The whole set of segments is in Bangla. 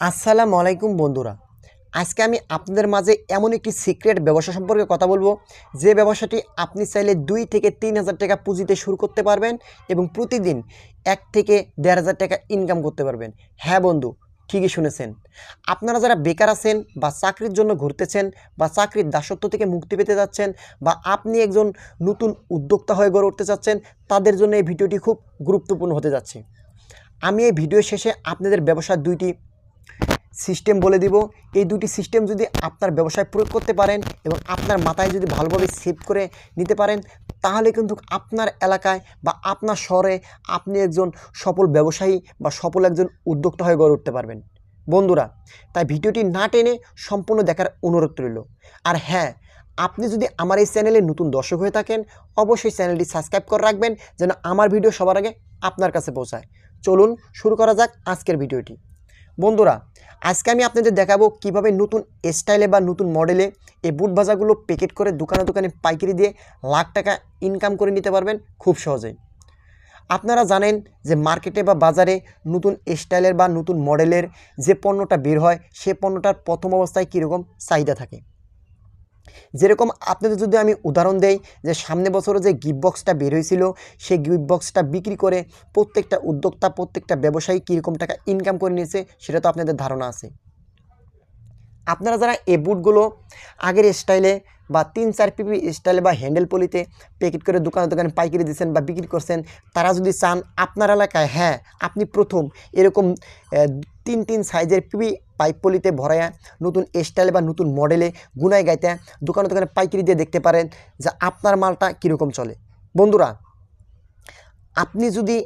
আসসালামু আলাইকুম বন্ধুরা। আজকে আমি আপনাদের মাঝে এমন একটি সিক্রেট ব্যবসা সম্পর্কে কথা বলব। যে ব্যবসাটি আপনি চাইলে দুই থেকে তিন হাজার টাকা পুঁজিতে শুরু করতে পারবেন এবং প্রতিদিন এক থেকে দেড় হাজার টাকা ইনকাম করতে পারবেন। হ্যাঁ বন্ধু, ঠিকই শুনেছেন। আপনারা যারা বেকার আছেন বা চাকরির জন্য ঘুরতেছেন বা চাকরির দাসত্ব থেকে মুক্তি পেতে যাচ্ছেন বা আপনি একজন নতুন উদ্যোক্তা হয়ে গড়ে উঠতে চাচ্ছেন, তাদের জন্য এই ভিডিওটি খুব গুরুত্বপূর্ণ হতে যাচ্ছে। আমি এই ভিডিও শেষে আপনাদের ব্যবসার দুইটি সিস্টেম বলে দিব। এই দুটি সিস্টেম যদি আপনার ব্যবসায় প্রয়োগ করতে পারেন এবং আপনার মাথায় যদি ভালোভাবে সেভ করে নিতে পারেন, তাহলে কিন্তু আপনার এলাকায় বা আপনার শহরে আপনি একজন সফল ব্যবসায়ী বা সফল একজন উদ্যোক্তা হয়ে গড়ে উঠতে পারবেন। বন্ধুরা, তাই ভিডিওটি না টেনে সম্পূর্ণ দেখার অনুরোধ রইল। আর হ্যাঁ আপনি যদি আমার এই চ্যানেলে নতুন দর্শক হয়ে থাকেন, অবশ্যই চ্যানেলটি সাবস্ক্রাইব করে রাখবেন যেন আমার ভিডিও সবার আগে আপনার কাছে পৌঁছায়। চলুন শুরু করা যাক আজকের ভিডিওটি। বন্ধুরা, আজকে আমি আপনাদের দেখাবো কীভাবে নতুন স্টাইলে বা নতুন মডেলে এই বুট ভাজাগুলো প্যাকেট করে দোকানে দোকানে পাইকারি দিয়ে লাখ টাকা ইনকাম করে নিতে পারবেন খুব সহজে আপনারা জানেন যে মার্কেটে বা বাজারে নতুন স্টাইলের বা নতুন মডেলের যে পণ্যটা বের হয়, সে পণ্যটার প্রথম অবস্থায় কীরকম চাহিদা থাকে। যেরকম আপনাদের যদি আমি উদাহরণ দেই যে সামনে বছরে যে গিফট বক্সটা বের হয়েছিল, সেই গিফট বক্সটা বিক্রি করে প্রত্যেকটা উদ্যোক্তা, প্রত্যেকটা ব্যবসায়ী কীরকম টাকা ইনকাম করে নিয়েছে, সেটা তো আপনাদের ধারণা আছে। আপনারা যারা এ বুটগুলো আগের স্টাইলে বা তিন চার পিপি স্টাইলে বা হ্যান্ডেল পলিতে প্যাকেট করে দোকানে দোকানে পাইকারি দিচ্ছেন বা বিক্রি করছেন, তারা যদি চান, আপনার এলাকায় হ্যাঁ আপনি প্রথম এরকম তিন তিন সাইজের পিপি পাইপ পলিতে ভরায়া, নতুন স্টাইলে বা নতুন মডেলে গুনায় গাইতে, দোকানে দোকানে পাইকারি দিয়ে দেখতে পারেন যে আপনার মালটা কীরকম চলে। বন্ধুরা, আপনি যদি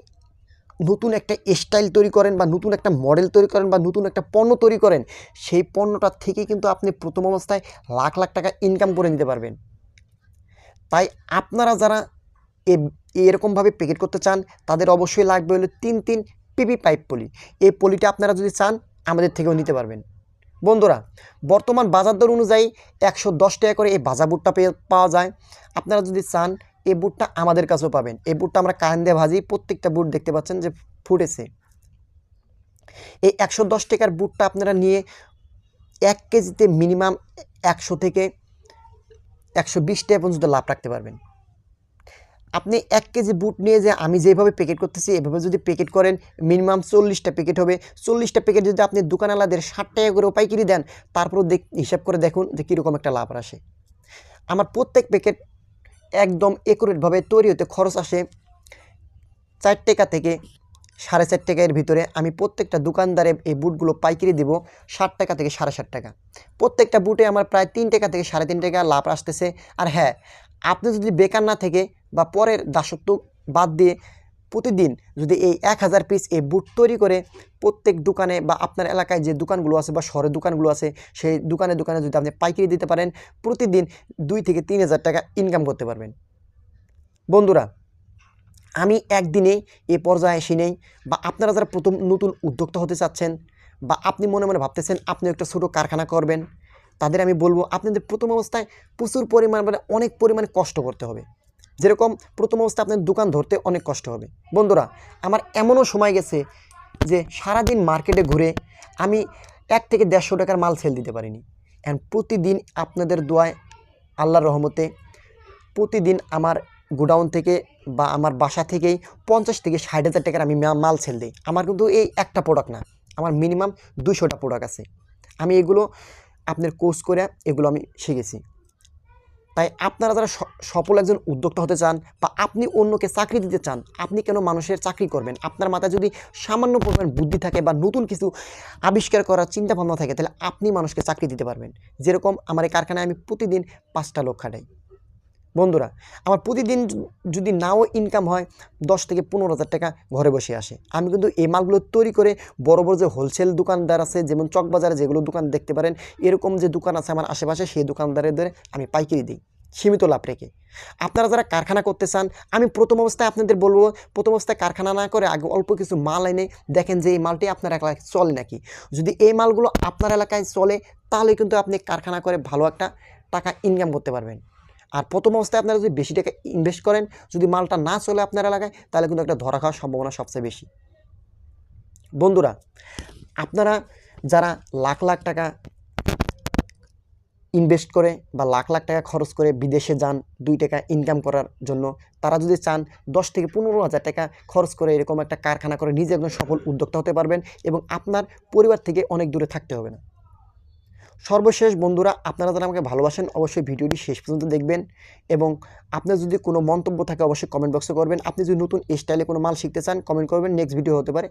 নতুন একটা স্টাইল তৈরি করেন বা নতুন একটা মডেল তৈরি করেন বা নতুন একটা পণ্য তৈরি করেন, সেই পণ্যটা থেকে কিন্তু আপনি প্রথম অবস্থায় লাখ লাখ টাকা ইনকাম করে নিতে পারবেন। তাই আপনারা যারা এরকমভাবে প্যাকেট করতে চান, তাদের অবশ্যই লাগবে হলো তিন তিন পিপি পাইপ পলি। এই পলিটা আপনারা যদি চান, আমাদের থেকেও নিতে পারবেন। বন্ধুরা, বর্তমান বাজার দর অনুযায়ী একশো দশ টাকা করে এই ভাজা বুটটা পেয়ে পাওয়া যায়। আপনারা যদি চান, এই বুটটা আমাদের কাছেও পাবেন। এই বুটটা আমরা কারেন্ট দিয়ে ভাজি, প্রত্যেকটা বুট দেখতে পাচ্ছেন যে ফুটেছে। এই একশো দশ টাকার বুটটা আপনারা নিয়ে এক কেজিতে মিনিমাম একশো থেকে একশো বিশ টাকা পর্যন্ত লাভ রাখতে পারবেন। আপনি এক কেজি বুট নিয়ে যে আমি যেভাবে প্যাকেট করতেছি, এভাবে যদি প্যাকেট করেন মিনিমাম চল্লিশটা প্যাকেট হবে। চল্লিশটা প্যাকেট যদি আপনি দোকানওয়ালাদের ষাট টাকা করে পাইকারি দেন, তারপরও দেখ, হিসাব করে দেখুন যে কীরকম একটা লাভ আসে। আমার প্রত্যেক প্যাকেট একদম একুরেটভাবে তৈরি হতে খরচ আসে চার টাকা থেকে সাড়ে চার টাকার ভিতরে। আমি প্রত্যেকটা দোকানদারে এই বুটগুলো পাইকারি দেবো ষাট টাকা থেকে সাড়ে ষাট টাকা। প্রত্যেকটা বুটে আমার প্রায় তিন টাকা থেকে সাড়ে তিন টাকা লাভ আসতেছে। আর হ্যাঁ আপনি যদি বেকার না থেকে বা পরের দাসত্ব বাদ দিয়ে প্রতিদিন যদি এই এক হাজার পিস এই বুট তৈরি করে প্রত্যেক দোকানে বা আপনার এলাকায় যে দোকানগুলো আছে বা শহরের দোকানগুলো আছে, সেই দোকানে দোকানে যদি আপনি পাইকারি দিতে পারেন, প্রতিদিন দুই থেকে তিন হাজার টাকা ইনকাম করতে পারবেন। বন্ধুরা, আমি একদিনে এ পর্যায়ে এসে নেই বা আপনারা যারা প্রথম নতুন উদ্যোক্তা হতে চাচ্ছেন বা আপনি মনে মনে ভাবতেছেন আপনি একটা ছোটো কারখানা করবেন, তাদের আমি বলব আপনাদের প্রথম অবস্থায় প্রচুর পরিমাণ মানে অনেক পরিমাণে কষ্ট করতে হবে। যেরকম প্রথম অবস্থায় আপনার দোকান ধরতে অনেক কষ্ট হবে। বন্ধুরা, আমার এমনও সময় গেছে যে সারাদিন মার্কেটে ঘুরে আমি এক থেকে দেড়শো টাকার মাল সেল দিতে পারিনি। অ্যান্ড প্রতিদিন আপনাদের দোয়ায় আল্লাহর রহমতে প্রতিদিন আমার গোডাউন থেকে বা আমার বাসা থেকেই পঞ্চাশ থেকে ষাট হাজার টাকার আমি মাল সেল দিই। আমার কিন্তু এই একটা প্রোডাক্ট না, আমার মিনিমাম দুশোটা প্রোডাক্ট আছে। আমি এগুলো আপনার কোর্স করে এগুলো আমি শিখেছি। তাই আপনারা যারা সফল একজন উদ্যোক্তা হতে চান বা আপনি অন্যকে চাকরি দিতে চান, আপনি কেন মানুষের চাকরি করবেন? আপনার মাথায় যদি সামান্য পরিমাণ বুদ্ধি থাকে বা নতুন কিছু আবিষ্কার করার চিন্তা ভাবনা থাকে, তাহলে আপনি মানুষকে চাকরি দিতে পারবেন। যেরকম আমার এই কারখানায় আমি প্রতিদিন পাঁচটা লোক খাটাই। বন্ধুরা, আমার প্রতিদিন যদি নাও ইনকাম হয়, দশ থেকে পনেরো হাজার টাকা ঘরে বসে আসে। আমি কিন্তু এই মালগুলো তৈরি করে বড় বড় যে হোলসেল দোকানদার আছে, যেমন চকবাজারে যেগুলো দোকান দেখতে পারেন, এরকম যে দোকান আছে আমার আশেপাশে, সেই দোকানদারদের আমি পাইকারি দিই, সীমিত লাভ রেখে। আপনারা যারা কারখানা করতে চান, আমি প্রথম অবস্থায় আপনাদের বলব, প্রথম অবস্থায় কারখানা না করে আগে অল্প কিছু মাল এনে দেখেন যে এই মালটি আপনার এলাকায় চলে নাকি। যদি এই মালগুলো আপনার এলাকায় চলে, তাহলে কিন্তু আপনি কারখানা করে ভালো একটা টাকা ইনকাম করতে পারবেন। আর প্রথম অবস্থায় আপনারা যদি বেশি টাকা ইনভেস্ট করেন, যদি মালটা না চলে আপনার এলাকায়, তাহলে কিন্তু একটা ধরা খাওয়ার সম্ভাবনা সবচেয়ে বেশি। বন্ধুরা, আপনারা যারা লাখ লাখ টাকা ইনভেস্ট করে বা লাখ লাখ টাকা খরচ করে বিদেশে যান, দুই টাকা ইনকাম করার জন্য, তারা যদি চান দশ থেকে পনেরো হাজার টাকা খরচ করে এরকম একটা কারখানা করে নিজে একজন সফল উদ্যোক্তা হতে পারবেন এবং আপনার পরিবার থেকে অনেক দূরে থাকতে হবে না। সর্বশেষ বন্ধুরা, আপনারা যারা আমাকে ভালোবাসেন, অবশ্যই ভিডিওটি শেষ পর্যন্ত দেখবেন এবং আপনার যদি কোনো মন্তব্য থাকে, অবশ্যই কমেন্ট বক্সে করবেন। আপনি যদি নতুন স্টাইলে কোনো মাল শিখতে চান কমেন্ট করবেন। নেক্সট ভিডিও হতে পারে।